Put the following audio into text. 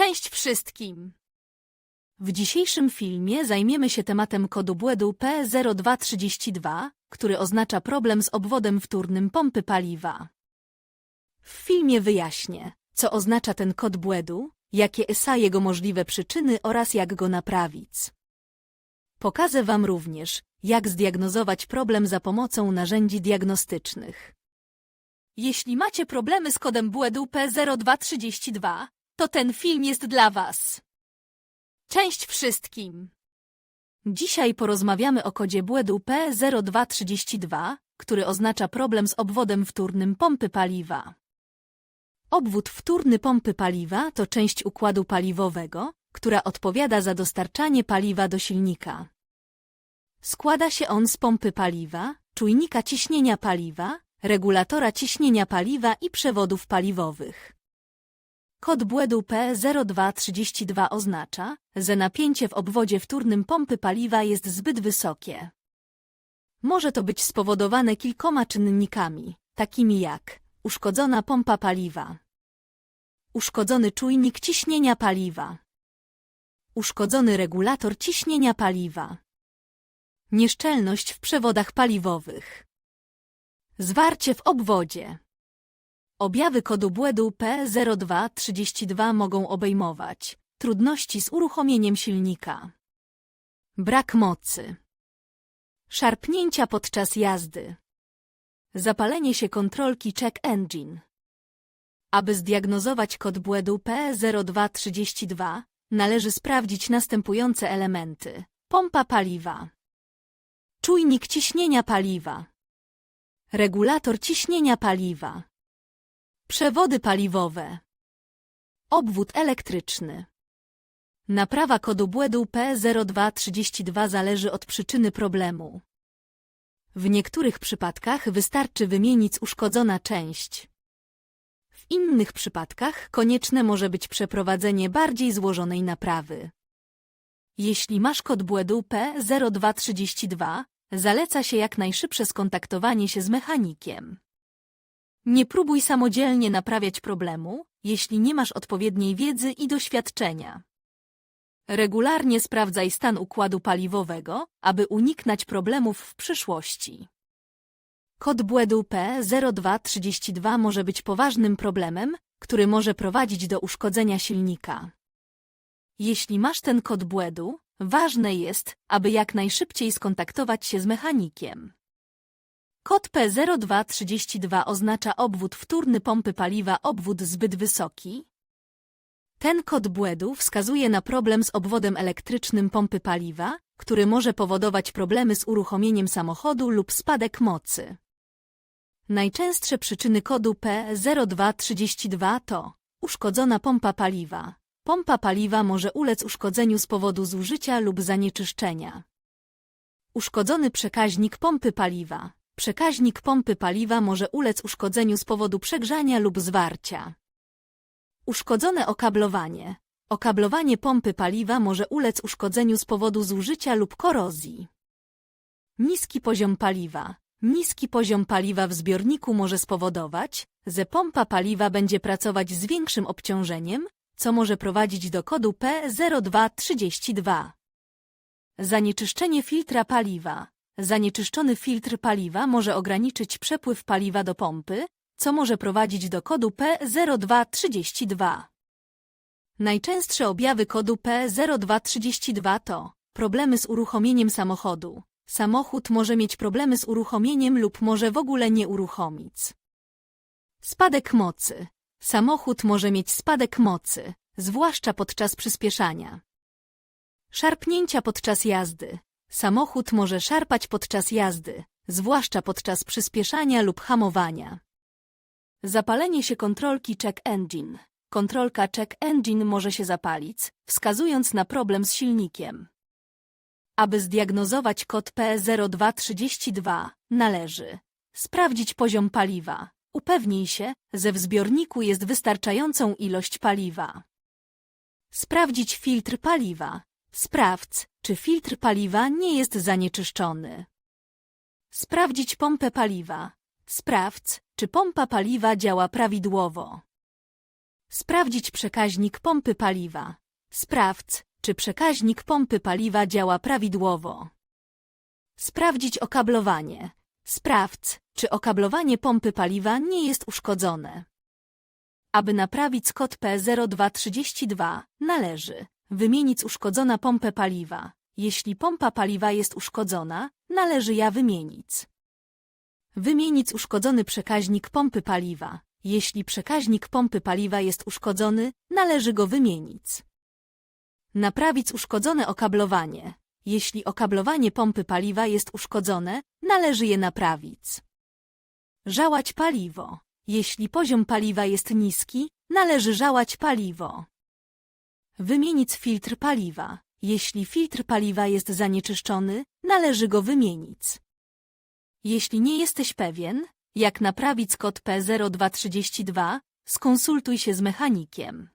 Cześć wszystkim! W dzisiejszym filmie zajmiemy się tematem kodu błędu P0232, który oznacza problem z obwodem wtórnym pompy paliwa. W filmie wyjaśnię, co oznacza ten kod błędu, jakie są jego możliwe przyczyny oraz jak go naprawić. Pokażę Wam również, jak zdiagnozować problem za pomocą narzędzi diagnostycznych. Jeśli macie problemy z kodem błędu P0232, to ten film jest dla Was. Cześć wszystkim! Dzisiaj porozmawiamy o kodzie błędu P0232, który oznacza problem z obwodem wtórnym pompy paliwa. Obwód wtórny pompy paliwa to część układu paliwowego, która odpowiada za dostarczanie paliwa do silnika. Składa się on z pompy paliwa, czujnika ciśnienia paliwa, regulatora ciśnienia paliwa i przewodów paliwowych. Kod błędu P0232 oznacza, że napięcie w obwodzie wtórnym pompy paliwa jest zbyt wysokie. Może to być spowodowane kilkoma czynnikami, takimi jak uszkodzona pompa paliwa, uszkodzony czujnik ciśnienia paliwa, uszkodzony regulator ciśnienia paliwa, nieszczelność w przewodach paliwowych, zwarcie w obwodzie. Objawy kodu błędu P0232 mogą obejmować trudności z uruchomieniem silnika, brak mocy, szarpnięcia podczas jazdy, zapalenie się kontrolki check engine. Aby zdiagnozować kod błędu P0232, należy sprawdzić następujące elementy. Pompa paliwa, czujnik ciśnienia paliwa, regulator ciśnienia paliwa, Przewody paliwowe. Obwód elektryczny. Naprawa kodu błędu P0232 zależy od przyczyny problemu. W niektórych przypadkach wystarczy wymienić uszkodzona część. W innych przypadkach konieczne może być przeprowadzenie bardziej złożonej naprawy. Jeśli masz kod błędu P0232, zaleca się jak najszybsze skontaktowanie się z mechanikiem. Nie próbuj samodzielnie naprawiać problemu, jeśli nie masz odpowiedniej wiedzy i doświadczenia. Regularnie sprawdzaj stan układu paliwowego, aby uniknąć problemów w przyszłości. Kod błędu P0232 może być poważnym problemem, który może prowadzić do uszkodzenia silnika. Jeśli masz ten kod błędu, ważne jest, aby jak najszybciej skontaktować się z mechanikiem. Kod P0232 oznacza obwód wtórny pompy paliwa obwód zbyt wysoki. Ten kod błędu wskazuje na problem z obwodem elektrycznym pompy paliwa, który może powodować problemy z uruchomieniem samochodu lub spadek mocy. Najczęstsze przyczyny kodu P0232 to uszkodzona pompa paliwa. Pompa paliwa może ulec uszkodzeniu z powodu zużycia lub zanieczyszczenia. Uszkodzony przekaźnik pompy paliwa. Przekaźnik pompy paliwa może ulec uszkodzeniu z powodu przegrzania lub zwarcia. Uszkodzone okablowanie. Okablowanie pompy paliwa może ulec uszkodzeniu z powodu zużycia lub korozji. Niski poziom paliwa. Niski poziom paliwa w zbiorniku może spowodować, że pompa paliwa będzie pracować z większym obciążeniem, co może prowadzić do kodu P0232. Zanieczyszczenie filtra paliwa. Zanieczyszczony filtr paliwa może ograniczyć przepływ paliwa do pompy, co może prowadzić do kodu P0232. Najczęstsze objawy kodu P0232 to problemy z uruchomieniem samochodu. Samochód może mieć problemy z uruchomieniem lub może w ogóle nie uruchomić. Spadek mocy. Samochód może mieć spadek mocy, zwłaszcza podczas przyspieszania. Szarpnięcia podczas jazdy. Samochód może szarpać podczas jazdy, zwłaszcza podczas przyspieszania lub hamowania. Zapalenie się kontrolki check engine. Kontrolka check engine może się zapalić, wskazując na problem z silnikiem. Aby zdiagnozować kod P0232, należy sprawdzić poziom paliwa. Upewnij się, że w zbiorniku jest wystarczającą ilość paliwa. Sprawdzić filtr paliwa. Sprawdź, czy filtr paliwa nie jest zanieczyszczony. Sprawdzić pompę paliwa. Sprawdź, czy pompa paliwa działa prawidłowo. Sprawdzić przekaźnik pompy paliwa. Sprawdź, czy przekaźnik pompy paliwa działa prawidłowo. Sprawdzić okablowanie. Sprawdź, czy okablowanie pompy paliwa nie jest uszkodzone. Aby naprawić kod P0232, należy wymienić uszkodzona pompę paliwa. Jeśli pompa paliwa jest uszkodzona, należy ja wymienić. Wymienić uszkodzony przekaźnik pompy paliwa. Jeśli przekaźnik pompy paliwa jest uszkodzony, należy go wymienić. Naprawić uszkodzone okablowanie. Jeśli okablowanie pompy paliwa jest uszkodzone, należy je naprawić. Żałać paliwo. Jeśli poziom paliwa jest niski, należy żałać paliwo. Wymienić filtr paliwa. Jeśli filtr paliwa jest zanieczyszczony, należy go wymienić. Jeśli nie jesteś pewien, jak naprawić kod P0232, skonsultuj się z mechanikiem.